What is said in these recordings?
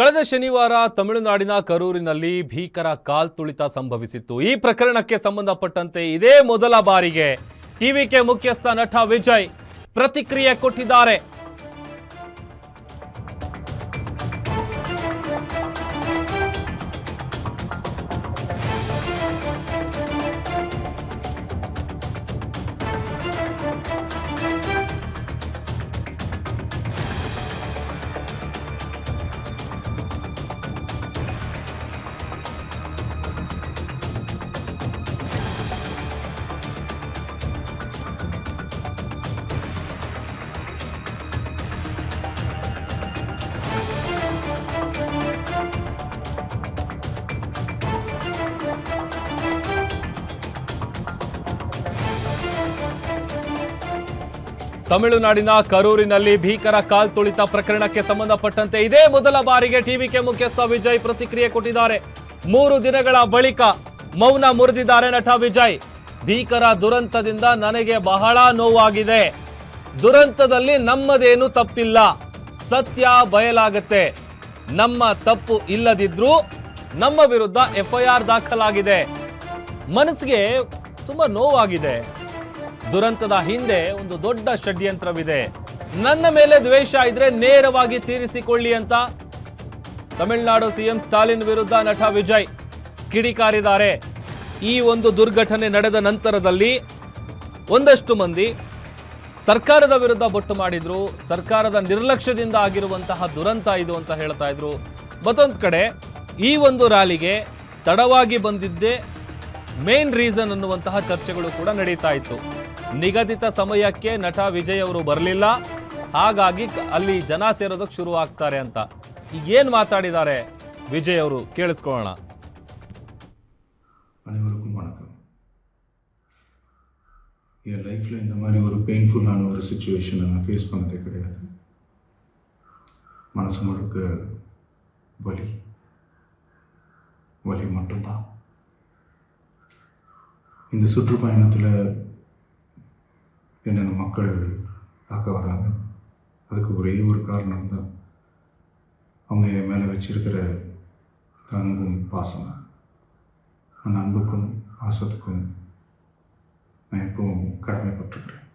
ಕಳೆದ ಶನಿವಾರ ತಮಿಳುನಾಡಿನ ಕರೂರಿನಲ್ಲಿ ಭೀಕರ ಕಾಲ್ತುಳಿತ ಸಂಭವಿಸಿತ್ತು. ಈ ಪ್ರಕರಣಕ್ಕೆ ಸಂಬಂಧಪಟ್ಟಂತೆ ಇದೇ ಮೊದಲ ಬಾರಿಗೆ ಟಿವಿಕೆ ಮುಖ್ಯಸ್ಥ ನಟ ವಿಜಯ್ ಪ್ರತಿಕ್ರಿಯೆ ಕೊಟ್ಟಿದ್ದಾರೆ. ತಮಿಳುನಾಡಿನ ಕರೂರಿನಲ್ಲಿ ಭೀಕರ ಕಾಲ್ತುಳಿತ ಪ್ರಕರಣಕ್ಕೆ ಸಂಬಂಧಪಟ್ಟಂತೆ ಇದೇ ಮೊದಲ ಬಾರಿಗೆ ಟಿವಿಕೆ ಮುಖ್ಯಸ್ಥ ವಿಜಯ್ ಪ್ರತಿಕ್ರಿಯೆ ಕೊಟ್ಟಿದ್ದಾರೆ. ಮೂರು ದಿನಗಳ ಬಳಿಕ ಮೌನ ಮುರಿದಿದ್ದಾರೆ ನಟ ವಿಜಯ್. ಭೀಕರ ದುರಂತದಿಂದ ನನಗೆ ಬಹಳ ನೋವಾಗಿದೆ. ದುರಂತದಲ್ಲಿ ನಮ್ಮದೇನು ತಪ್ಪಿಲ್ಲ. ಸತ್ಯ ಬಯಲಾಗತ್ತೆ. ನಮ್ಮ ತಪ್ಪು ಇಲ್ಲದಿದ್ರೂ ನಮ್ಮ ವಿರುದ್ಧ ಎಫ್ಐಆರ್ ದಾಖಲಾಗಿದೆ. ಮನಸ್ಸಿಗೆ ತುಂಬಾ ನೋವಾಗಿದೆ. ದುರಂತದ ಹಿಂದೆ ಒಂದು ದೊಡ್ಡ ಷಡ್ಯಂತ್ರವಿದೆ. ನನ್ನ ಮೇಲೆ ದ್ವೇಷ ಇದ್ರೆ ನೇರವಾಗಿ ತೀರಿಸಿಕೊಳ್ಳಿ ಅಂತ ತಮಿಳುನಾಡು ಸಿಎಂ ಸ್ಟಾಲಿನ್ ವಿರುದ್ಧ ನಟ ವಿಜಯ್ ಕಿಡಿಕಾರಿದ್ದಾರೆ. ಈ ಒಂದು ದುರ್ಘಟನೆ ನಡೆದ ನಂತರದಲ್ಲಿ ಒಂದಷ್ಟು ಮಂದಿ ಸರ್ಕಾರದ ವಿರುದ್ಧ ಬೊಟ್ಟು ಮಾಡಿದ್ರು. ಸರ್ಕಾರದ ನಿರ್ಲಕ್ಷ್ಯದಿಂದ ಆಗಿರುವಂತಹ ದುರಂತ ಇದು ಅಂತ ಹೇಳ್ತಾ ಇದ್ರು. ಮತ್ತೊಂದು ಕಡೆ ಈ ಒಂದು ರ್ಯಾಲಿಗೆ ತಡವಾಗಿ ಬಂದಿದ್ದೇ ಮೇನ್ ರೀಸನ್ ಅನ್ನುವಂತಹ ಚರ್ಚೆಗಳು ಕೂಡ ನಡೀತಾ ಇತ್ತು. ನಿಗದಿತ ಸಮಯಕ್ಕೆ ನಟ ವಿಜಯ್ ಅವರು ಬರಲಿಲ್ಲ ಹಾಗಾಗಿ ಕ- ಅಲ್ಲಿ ಜನ ಸೇರೋದಕ್ಕೆ ಶುರು ಆಗ್ತಾರೆ ಅಂತ ಈಗ ಏನ್ ಮಾತಾಡಿದ್ದಾರೆ ವಿಜಯ್ ಅವರು ಕೇಳಿಸ್ಕೊಳ್ಳೋಣ அனைவருக்கும் வணக்கம் என் லைஃப்பில் இந்த மாதிரி ஒரு பெயின்ஃபுல்லான ஒரு சுச்சுவேஷனை நான் ஃபேஸ் பண்ணதே கிடையாது மனசு முழுக்க வலி வலி மட்டும்தான் இந்த சுற்றுப்பயணத்தில் என்னென்ன மக்கள் பார்க்க வராங்க? அதுக்கு ஒரே ஒரு காரணம் தான். அவங்க என் மேலே வச்சிருக்கிற அன்பும் பாசம். அந்த அன்புக்கும் பாசத்துக்கும் நான் எப்பவும் கடமைப்பட்டிருக்கிறேன்.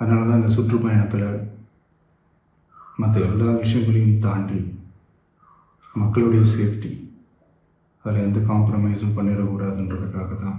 அதனால தான் இந்த சுற்றுப்பயணத்தில் மற்ற எல்லா விஷயங்களையும் தாண்டி மக்களுடைய சேஃப்டி அதில் எந்த காம்ப்ரமைஸும் பண்ணிடக்கூடாதுன்றதுக்காக தான்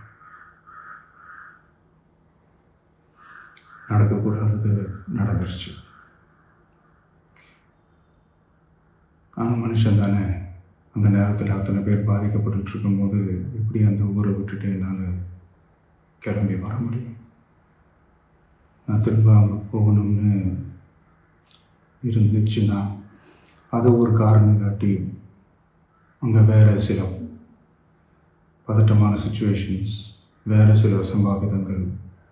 நடக்கக்கூடாதது நடந்துருச்சு. நானும் மனுஷன் தானே. அந்த நேரத்தில் அத்தனை பேர் பாதிக்கப்பட்டு இருக்கும்போது எப்படி அந்த ஊரை விட்டுட்டு என்னால் கிளம்பி வர முடியும்? நான் திரும்ப அங்கே போகணும்னு இருந்துச்சுன்னா அதை ஒரு காரணம் காட்டி அங்கே வேறு சில பதட்டமான சுச்சுவேஷன்ஸ் வேறு சில சம்பாவிதங்கள்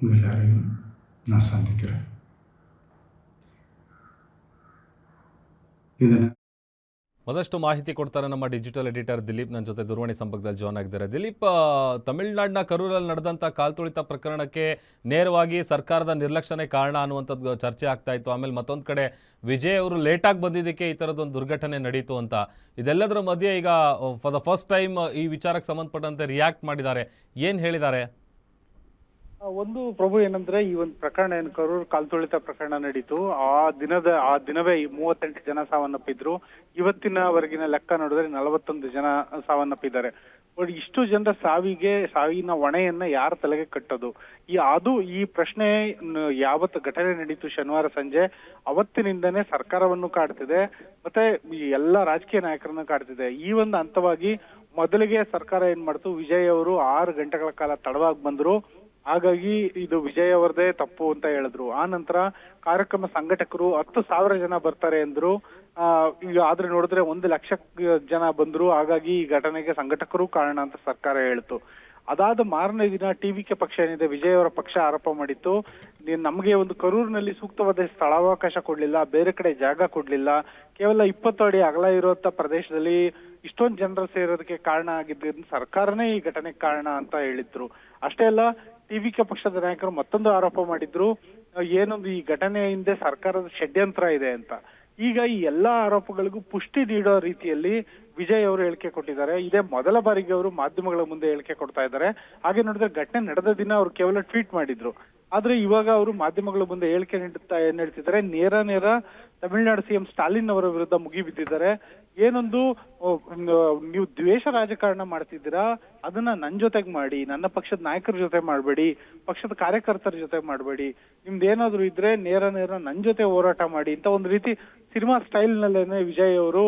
உங்கள் எல்லாரையும் நான் சந்திக்கிறேன் ಇದನ್ನು ಮತ್ತಷ್ಟು ಮಾಹಿತಿ ಕೊಡ್ತಾರೆ ನಮ್ಮ ಡಿಜಿಟಲ್ ಎಡಿಟರ್ ದಿಲೀಪ್ ನನ್ನ ಜೊತೆ ದೂರವಾಣಿ ಸಂಪರ್ಕದಲ್ಲಿ ಜಾಯ್ನ್ ಆಗಿದ್ದಾರೆ ದಿಲೀಪ್ ಆ, ತಮಿಳ್ನಾಡಿನ ಕರೂರಲ್ಲಿ ನಡೆದಂಥ ಕಾಲ್ತುಳಿತ ಪ್ರಕರಣಕ್ಕೆ ನೇರವಾಗಿ ಸರ್ಕಾರದ ನಿರ್ಲಕ್ಷ್ಯನೇ ಕಾರಣ ಅನ್ನುವಂಥದ್ದು ಚರ್ಚೆ ಆಗ್ತಾ ಇತ್ತು ಆಮೇಲೆ ಮತ್ತೊಂದು ಕಡೆ ವಿಜಯ್ ಅವರು ಲೇಟಾಗಿ ಬಂದಿದ್ದಕ್ಕೆ ಈ ಥರದೊಂದು ದುರ್ಘಟನೆ ನಡೀತು ಅಂತ ಇದೆಲ್ಲದರ ಮಧ್ಯೆ ಈಗ ಫಾರ್ ದ ಫಸ್ಟ್ ಟೈಮ್ ಈ ವಿಚಾರಕ್ಕೆ ಸಂಬಂಧಪಟ್ಟಂತೆ ರಿಯಾಕ್ಟ್ ಮಾಡಿದ್ದಾರೆ ಏನು ಹೇಳಿದ್ದಾರೆ ಆ, ಒಂದು ಪ್ರಭು ಏನಂದ್ರೆ ಈ ಒಂದು ಪ್ರಕರಣ ಏನ್ ಕರೂರು ಕಾಲ್ತುಳಿತ ಪ್ರಕರಣ ನಡೀತು. ಆ ದಿನದ, ಆ ದಿನವೇ ಮೂವತ್ತೆಂಟು ಜನ ಸಾವನ್ನಪ್ಪಿದ್ರು. ಇವತ್ತಿನವರೆಗಿನ ಲೆಕ್ಕ ನೋಡಿದ್ರೆ ನಲವತ್ತೊಂದು ಜನ ಸಾವನ್ನಪ್ಪಿದ್ದಾರೆ. ಬಟ್ ಇಷ್ಟು ಜನರ ಸಾವಿಗೆ, ಸಾವಿನ ಹೊಣೆಯನ್ನ ಯಾರ ತಲೆಗೆ ಕಟ್ಟೋದು? ಈ ಅದು, ಈ ಪ್ರಶ್ನೆ ಯಾವತ್ತು ಘಟನೆ ನಡೀತು ಶನಿವಾರ ಸಂಜೆ, ಅವತ್ತಿನಿಂದನೇ ಸರ್ಕಾರವನ್ನು ಕಾಡ್ತಿದೆ. ಮತ್ತೆ ಎಲ್ಲ ರಾಜಕೀಯ ನಾಯಕರನ್ನು ಕಾಡ್ತಿದೆ. ಈ ಒಂದು ಹಂತವಾಗಿ ಮೊದಲಿಗೆ ಸರ್ಕಾರ ಏನ್ ಮಾಡ್ತು? ವಿಜಯ್ ಅವರು ಆರು ಗಂಟೆಗಳ ಕಾಲ ತಡವಾಗಿ ಬಂದ್ರು. ಹಾಗಾಗಿ ಇದು ವಿಜಯ್ ಅವರದೇ ತಪ್ಪು ಅಂತ ಹೇಳಿದ್ರು. ಆ ನಂತರ ಕಾರ್ಯಕ್ರಮ ಸಂಘಟಕರು ಹತ್ತು ಸಾವಿರ ಜನ ಬರ್ತಾರೆ ಅಂದ್ರು. ಆ, ಈಗ ಆದ್ರೆ ನೋಡಿದ್ರೆ ಒಂದು ಲಕ್ಷ ಜನ ಬಂದ್ರು. ಹಾಗಾಗಿ ಈ ಘಟನೆಗೆ ಸಂಘಟಕರು ಕಾರಣ ಅಂತ ಸರ್ಕಾರ ಹೇಳ್ತು. ಅದಾದ ಮಾರನೇ ದಿನ ಟಿವಿಕೆ ಪಕ್ಷ ಏನಿದೆ ವಿಜಯ್ ಅವರ ಪಕ್ಷ ಆರೋಪ ಮಾಡಿತ್ತು. ನಮಗೆ ಒಂದು ಕರೂರಿನಲ್ಲಿ ಸೂಕ್ತವಾದ ಸ್ಥಳಾವಕಾಶ ಕೊಡ್ಲಿಲ್ಲ, ಬೇರೆ ಕಡೆ ಜಾಗ ಕೊಡ್ಲಿಲ್ಲ. ಕೇವಲ ಇಪ್ಪತ್ತು ಅಡಿ ಅಗಲ ಇರುವಂತ ಪ್ರದೇಶದಲ್ಲಿ ಇಷ್ಟೊಂದು ಜನರು ಸೇರೋದಕ್ಕೆ ಕಾರಣ ಆಗಿದ್ದು ಸರ್ಕಾರನೇ ಈ ಘಟನೆಗೆ ಕಾರಣ ಅಂತ ಹೇಳಿದ್ರು. ಅಷ್ಟೇ ಅಲ್ಲ ಟಿವಿಕೆ ಪಕ್ಷದ ನಾಯಕರು ಮತ್ತೊಂದು ಆರೋಪ ಮಾಡಿದ್ರು. ಏನೊಂದು ಈ ಘಟನೆಯ ಹಿಂದೆ ಸರ್ಕಾರದ ಷಡ್ಯಂತ್ರ ಇದೆ ಅಂತ. ಈಗ ಈ ಎಲ್ಲಾ ಆರೋಪಗಳಿಗೂ ಪುಷ್ಟಿ ನೀಡೋ ರೀತಿಯಲ್ಲಿ ವಿಜಯ್ ಅವರು ಹೇಳಿಕೆ ಕೊಟ್ಟಿದ್ದಾರೆ. ಇದೇ ಮೊದಲ ಬಾರಿಗೆ ಅವರು ಮಾಧ್ಯಮಗಳ ಮುಂದೆ ಹೇಳಿಕೆ ಕೊಡ್ತಾ ಇದ್ದಾರೆ. ಹಾಗೆ ನೋಡಿದ್ರೆ ಘಟನೆ ನಡೆದ ದಿನ ಅವರು ಕೇವಲ ಟ್ವೀಟ್ ಮಾಡಿದ್ರು. ಆದ್ರೆ ಇವಾಗ ಅವರು ಮಾಧ್ಯಮಗಳ ಮುಂದೆ ಹೇಳಿಕೆ ನೀಡುತ್ತಾ ಏನ್ ನೇರ ನೇರ ತಮಿಳುನಾಡು ಸಿಎಂ ಸ್ಟಾಲಿನ್ ಅವರ ವಿರುದ್ಧ ಮುಗಿಬಿದ್ದಿದ್ದಾರೆ ಏನೊಂದು ನೀವು ದ್ವೇಷ ರಾಜಕಾರಣ ಮಾಡ್ತಿದ್ದೀರಾ? ಅದನ್ನ ನನ್ನ ಜೊತೆಗೆ ಮಾಡಿ, ನನ್ನ ಪಕ್ಷದ ನಾಯಕರ ಜೊತೆ ಮಾಡಬೇಡಿ, ಪಕ್ಷದ ಕಾರ್ಯಕರ್ತರ ಜೊತೆ ಮಾಡಬೇಡಿ. ನಿಮ್ದು ಇದ್ರೆ ನೇರ ನೇರ ನನ್ನ ಜೊತೆ ಹೋರಾಟ ಮಾಡಿ ಅಂತ ಒಂದು ರೀತಿ ಸಿನಿಮಾ ಸ್ಟೈಲ್ ನಲ್ಲೇನೆ ವಿಜಯ್ ಅವರು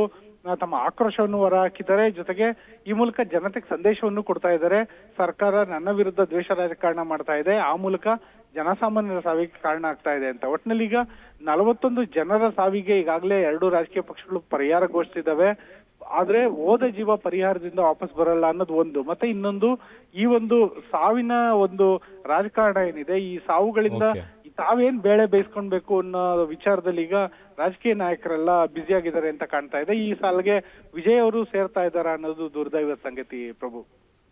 ತಮ್ಮ ಆಕ್ರೋಶವನ್ನು ಹೊರ ಹಾಕಿದ್ದಾರೆ ಜೊತೆಗೆ ಈ ಮೂಲಕ ಜನತೆಗೆ ಸಂದೇಶವನ್ನು ಕೊಡ್ತಾ ಇದ್ದಾರೆ. ಸರ್ಕಾರ ನನ್ನ ವಿರುದ್ಧ ದ್ವೇಷ ರಾಜಕಾರಣ ಮಾಡ್ತಾ ಇದೆ. ಆ ಮೂಲಕ ಜನಸಾಮಾನ್ಯರ ಸಾವಿಗೆ ಕಾರಣ ಆಗ್ತಾ ಇದೆ ಅಂತ. ಒಟ್ಟಿನಲ್ಲಿ ಈಗ ನಲವತ್ತೊಂದು ಜನರ ಸಾವಿಗೆ ಈಗಾಗಲೇ ಎರಡು ರಾಜಕೀಯ ಪಕ್ಷಗಳು ಪರಿಹಾರ ಘೋಷಿಸಿದಾವೆ ಆದ್ರೆ ಹೋದ ಜೀವ ಪರಿಹಾರದಿಂದ ವಾಪಸ್ ಬರಲ್ಲ ಅನ್ನೋದು ಒಂದು. ಮತ್ತೆ ಇನ್ನೊಂದು ಈ ಒಂದು ಸಾವಿನ ಒಂದು ರಾಜಕಾರಣ ಏನಿದೆ? ಈ ಸಾವುಗಳಿಂದ ತಾವೇನ್ ಬೇಳೆ ಬೇಯಿಸ್ಕೊಳ್ಬೇಕು ಅನ್ನೋ ವಿಚಾರದಲ್ಲಿ ಈಗ ರಾಜಕೀಯ ನಾಯಕರೆಲ್ಲ ಬ್ಯುಸಿ ಆಗಿದ್ದಾರೆ ಅಂತ ಕಾಣ್ತಾ ಇದೆ. ಈ ಸಾಲಿಗೆ ವಿಜಯ್ ಅವರು ಸೇರ್ತಾ ಇದ್ದಾರಾ ಅನ್ನೋದು ದುರ್ದೈವ ಸಂಗತಿ ಪ್ರಭು.